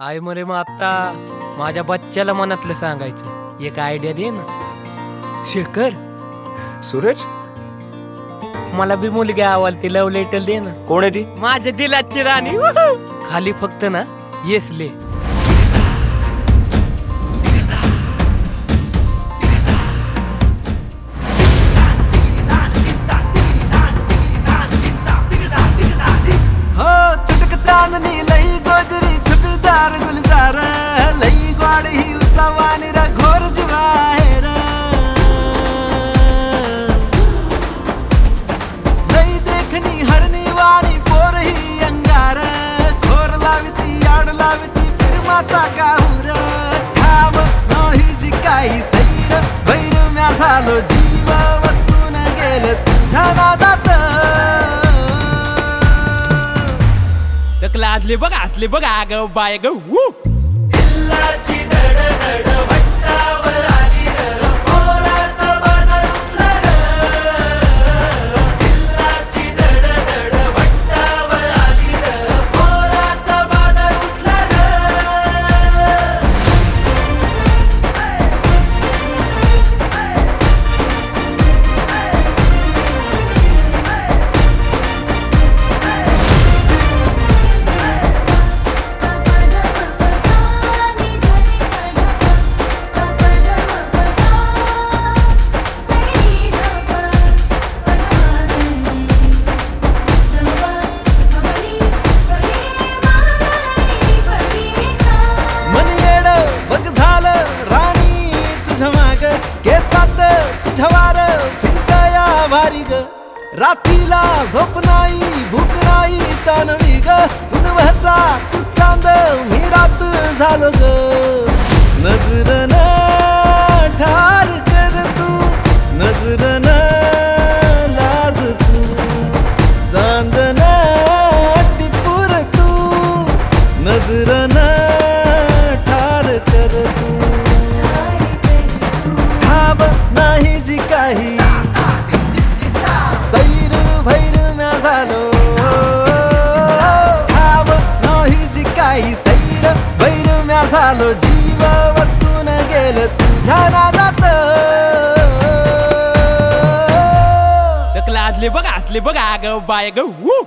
I मरे मग आता माझ्या बच्च्याला मनातलं सांगायचं. एक आयडिया दे ना. शेखर सूरज मला बी मुलगी आवडते लव लेटर दे ना. कोण आहे ती? माझ्या दिलाची राणी. वहू. खाली फक्त ना येस ले. हो चटक चांदणी गुलजार गुलजार लई गोड ही उसावानी र घोर जिवाहेर लई देखणी हरणी वाणी पोर ही अंगार खोर लाविती याड फिर फिरमाचा काहूर. ठाव नाही जी काही सैर बैर म्या झालो जी टकला आजले बघ आजले बघ आग बाय गू केसात झवार फिरतया भारी ग। रात्रीला झोप नाही भूक नाही तणवी ग पुनवचा तू चांद मी रात झालो ग। नजरन ठार कर तू नजरन लाज तू। चांदन टिपूर तू नजर ठार टकला आजले बघ आजले बघ आग बाय ग वू.